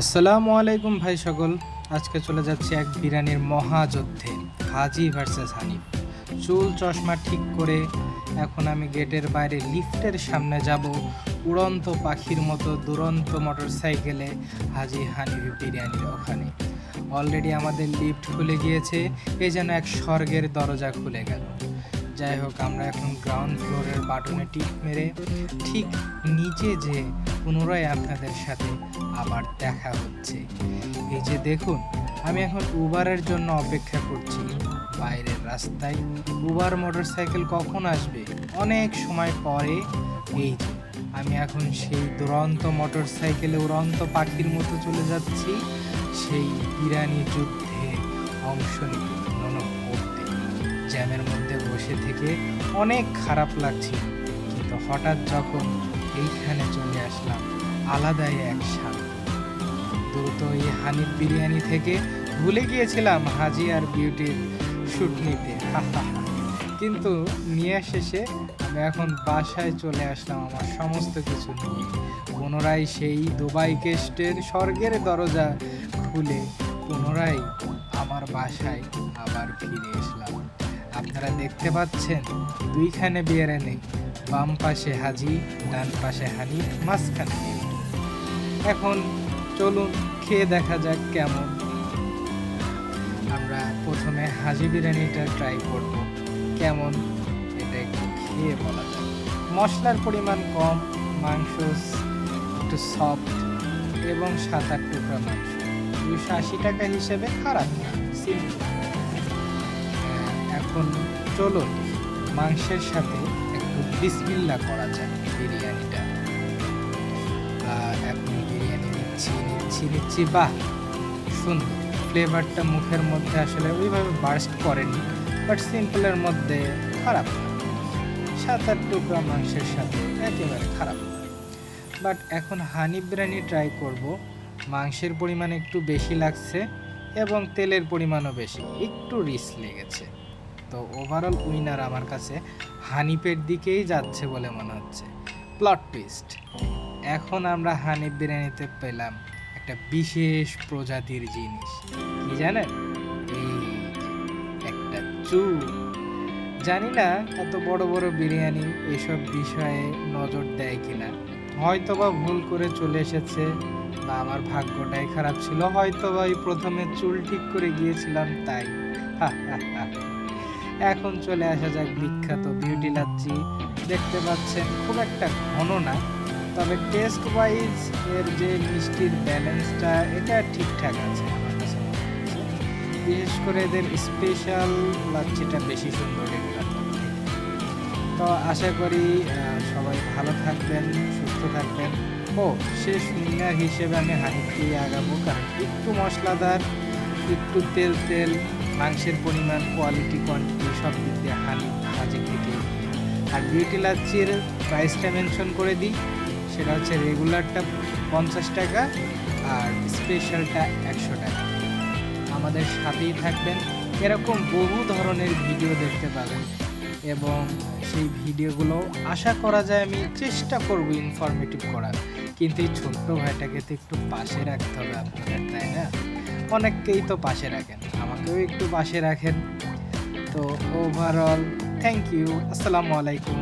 আসসালামু আলাইকুম ভাই সকল। আজকে চলে যাচ্ছে এক বিরিয়ানির মহাযুদ্ধে, হাজি ভার্সেস হানিফ। চুল চশমা ঠিক করে এখন আমি গেটের বাইরে লিফটের সামনে যাব। উড়ন্ত পাখির মতো দুরন্ত মোটর সাইকেলে হাজি হানিফ বিরিয়ানির ওখানে। অলরেডি আমাদের লিফট খুলে গিয়েছে এই যেন এক স্বর্গের দরজা খুলে গেল। যাই হোক আমরা এখন গ্রাউন্ড ফ্লোরের বাটনে টিপ মেরে ঠিক নিচে যে পুনরায় আপনাদের সাথে আবার দেখা হচ্ছে। এই যে দেখুন, আমি এখন উবারের জন্য অপেক্ষা করছি। বাইরের রাস্তায় উবার মোটরসাইকেল কখন আসবে? অনেক সময় পরে। এই যে, আমি এখন সেই দুরন্ত মোটরসাইকেলে উড়ন্ত পাখির মতো চলে যাচ্ছি। সেই ইরানি যুদ্ধে অংশ নিতে। জ্যামের মধ্যে বসে থেকে অনেক খারাপ লাগছিল কিন্তু হঠাৎ যখন এইখানে চলে আসলাম, আলাদাই এক স্বাদ। দ্রুত এই হানিফ বিরিয়ানি থেকে ভুলে গিয়েছিলাম হাজি আর বিউটির শ্যুট নিতে। কিন্তু নিয়ে শেষে আমি এখন বাসায় চলে আসলাম আমার সমস্ত কিছু নিয়ে। পুনরায় সেই দুবাই গেস্টের স্বর্গের দরজা খুলে পুনরায় আমার বাসায় আবার ফিরে এসলাম। আপনারা দেখতে পাচ্ছেন, দুইখানে বিরিয়ানি বাম পাশে হাজি, ডান পাশে হানি মাঝখানে এখন চলুন, খেয়ে দেখা যাক কেমন। আমরা প্রথমে হাজি বিরিয়ানিটা ট্রাই করব। কেমন? এটা একটু খেয়ে বলা যায় মশলার পরিমাণ কম, মাংস একটু সফট এবং সাত আট টুকরা মাংস। দুইশো আশি টাকা হিসেবে খারাপ সিম্পল এখন চলুন মাংসের সাথে একটু বিসমিল্লা করা যায় বিরিয়ানিটা। এখন বিরিয়ানি নিচ্ছি নিচ্ছি নিচ্ছি। বাহ, সুন্দর। ফ্লেভারটা মুখের মধ্যে আসলে ওইভাবে বার্স্ট করেনি, বাট সিম্পলের মধ্যে খারাপ। সাত আট টুকরা মাংসের সাথে একেবারে খারাপ। বাট এখন হানি বিরিয়ানি ট্রাই করব। মাংসের পরিমাণ একটু বেশি লাগছে এবং তেলের পরিমাণও বেশি, একটু রিস লেগেছে। তো ওভারঅল উইনার আমার কাছে হানিপের দিকেই যাচ্ছে বলে মনে হচ্ছে। প্লট টুইস্ট এখন আমরা হানিফ বিরিয়ানিতে পেলাম একটা বিশেষ প্রজাতির জিনিস। কি জানেন? এই একটা চুল। জানি না এত বড় বড় বিরিয়ানি এসব বিষয়ে নজর দেয় কিনা। হয়তো বা ভুল করে চলে এসেছে বা আমার ভাগ্যটাই খারাপ ছিল হয়তো বা এই প্রথমে চুল ঠিক করে গিয়েছিলাম তাই। হা, হা, হা। এখন চলে আসা যাক বিখ্যাত বিউটি লাচ্ছি দেখতে পাচ্ছেন, খুব একটা ঘন না, তবে টেস্ট ওয়াইজ এর যে মিষ্টির ব্যালেন্সটা এটা ঠিকঠাক আছে বিশেষ করে এদের স্পেশাল লাচ্ছিটা বেশি সুন্দর তো আশা করি সবাই ভালো থাকবেন, সুস্থ থাকবেন। ও, শেষ উইনার হিসেবে আমি হানিফকেই আগাবো, কারণ একটু মশলাদার, একটু তেল তেল মাংসের পরিমাণ কোয়ালিটি কোয়ান্টিটি সব দিক দিয়ে হানি হাজি থেকে আর বিউটি লাচ্ছির প্রাইসটা মেনশন করে দিই, সেটা হচ্ছে রেগুলারটা পঞ্চাশ টাকা আর স্পেশালটা একশো টাকা। আমাদের সাথেই থাকবেন। এরকম বহু ধরনের ভিডিও দেখতে পাবেন এবং সেই ভিডিওগুলো আশা করা যায় আমি চেষ্টা করব ইনফরমেটিভ করার। কিন্তু এই ছোট্ট ভাইটাকে তো একটু পাশে রাখতে হবে আপনাদের, তাই না? অনেককেই তো পাশে রাখেন আমাকেও একটু পাশে রাখেন। তো ওভারঅল থ্যাংক ইউ আসসালামু আলাইকুম।